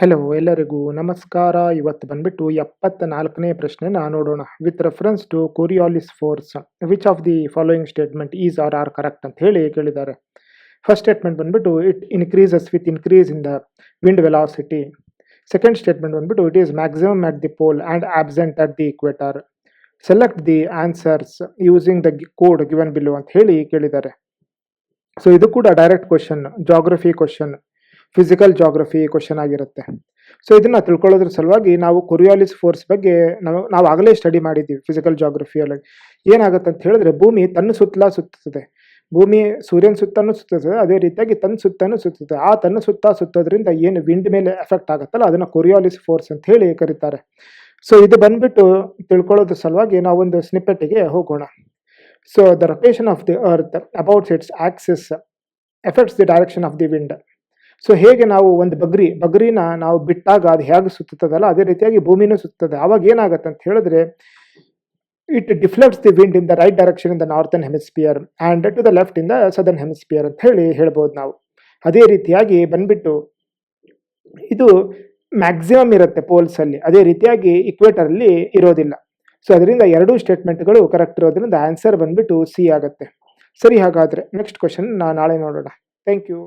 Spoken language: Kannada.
ಹೆಲೋ ಎಲ್ಲರಿಗೂ ನಮಸ್ಕಾರ. ಇವತ್ತು ಬಂದ್ಬಿಟ್ಟು ಎಪ್ಪತ್ತ ನಾಲ್ಕನೇ ಪ್ರಶ್ನೆನ ನೋಡೋಣ. With reference to Coriolis force which of the following statement is are are correct ಅಂತ ಹೇಳಿ ಕೇಳಿದ್ದಾರೆ. ಫಸ್ಟ್ ಸ್ಟೇಟ್ಮೆಂಟ್ ಬಂದ್ಬಿಟ್ಟು it increases with increase in the wind velocity second statement ಬಂದ್ಬಿಟ್ಟು it is maximum at the pole and absent at the equator select the answers using the code given below ಅಂತ ಹೇಳಿ ಕೇಳಿದ್ದಾರೆ. ಸೊ ಇದು ಕೂಡ direct question geography question physical geography question ಆಗಿರುತ್ತೆ. ಸೊ ಇದನ್ನ ತಿಳ್ಕೊಳ್ಳೋದ್ರ ಸಲುವಾಗಿ ನಾವು ಕೊರಿಯಾಲಿಸ್ ಫೋರ್ಸ್ ಬಗ್ಗೆ ನಾವು ನಾವು ಆಗಲೇ ಸ್ಟಡಿ ಮಾಡಿದ್ದೀವಿ ಫಿಸಿಕಲ್ ಜಾಗ್ರಫಿಯಲ್ಲಿ ಏನಾಗುತ್ತೆ ಅಂತ ಹೇಳಿದ್ರೆ ಭೂಮಿ ತನ್ನ ಸುತ್ತಲ ಸುತ್ತುತ್ತದೆ. ಭೂಮಿ ಸೂರ್ಯನ ಸುತ್ತನೂ ಸುತ್ತುತ್ತದೆ, ಅದೇ ರೀತಿಯಾಗಿ ತನ್ನ ಸುತ್ತನೂ ಸುತ್ತದೆ ಆ ತನ್ನ ಸುತ್ತ ಸುತ್ತೋದ್ರಿಂದ ಏನು ವಿಂಡ್ ಮೇಲೆ ಎಫೆಕ್ಟ್ ಆಗುತ್ತಲ್ಲ, ಅದನ್ನ ಕೊರಿಯಾಲಿಸ್ ಫೋರ್ಸ್ ಅಂತ ಹೇಳಿ ಕರೀತಾರೆ. ಸೊ ಇದು ಬಂದ್ಬಿಟ್ಟು ತಿಳ್ಕೊಳ್ಳೋದ್ರ ಸಲುವಾಗಿ ನಾವೊಂದು ಸ್ನಿಪ್ಪೆಟ್ಟಿಗೆ ಹೋಗೋಣ. So the rotation of the earth about its axis affects the direction of the wind so ಹೇಗೆ ನಾವು ಒಂದು ಬಗ್ರಿ, ಬಗ್ರಿನ ನಾವು ಬಿಟ್ಟಾಗ ಅದು ಹೇಗೆ ಸುತ್ತದಲ್ಲ ಅದೇ ರೀತಿಯಾಗಿ ಭೂಮಿನೂ ಸುತ್ತದೆ ಅವಾಗ ಏನಾಗುತ್ತೆ ಅಂತ ಹೇಳಿದ್ರೆ it deflects the wind in the right direction in the northern hemisphere and to the left in the southern hemisphere ಅಂತ ಹೇಳಿ ಹೇಳ್ಬೋದು ನಾವು. ಅದೇ ರೀತಿಯಾಗಿ ಬಂದ್ಬಿಟ್ಟು, ಇದು ಮ್ಯಾಕ್ಸಿಮಮ್ ಇರುತ್ತೆ ಪೋಲ್ಸ್ ಅಲ್ಲಿ. ಅದೇ ರೀತಿಯಾಗಿ ಇಕ್ವೇಟರಲ್ಲಿ ಇರೋದಿಲ್ಲ. ಸೊ ಅದರಿಂದ ಎರಡೂ ಸ್ಟೇಟ್ಮೆಂಟ್ಗಳು ಕರೆಕ್ಟ್ ಇರೋದ್ರಿಂದ ಆನ್ಸರ್ ಬಂದ್ಬಿಟ್ಟು ಸಿ ಆಗುತ್ತೆ. ಸರಿ ಹಾಗಾದರೆ ನೆಕ್ಸ್ಟ್ ಕ್ವಶನ್ ನಾ ನಾಳೆ ನೋಡೋಣ. Thank you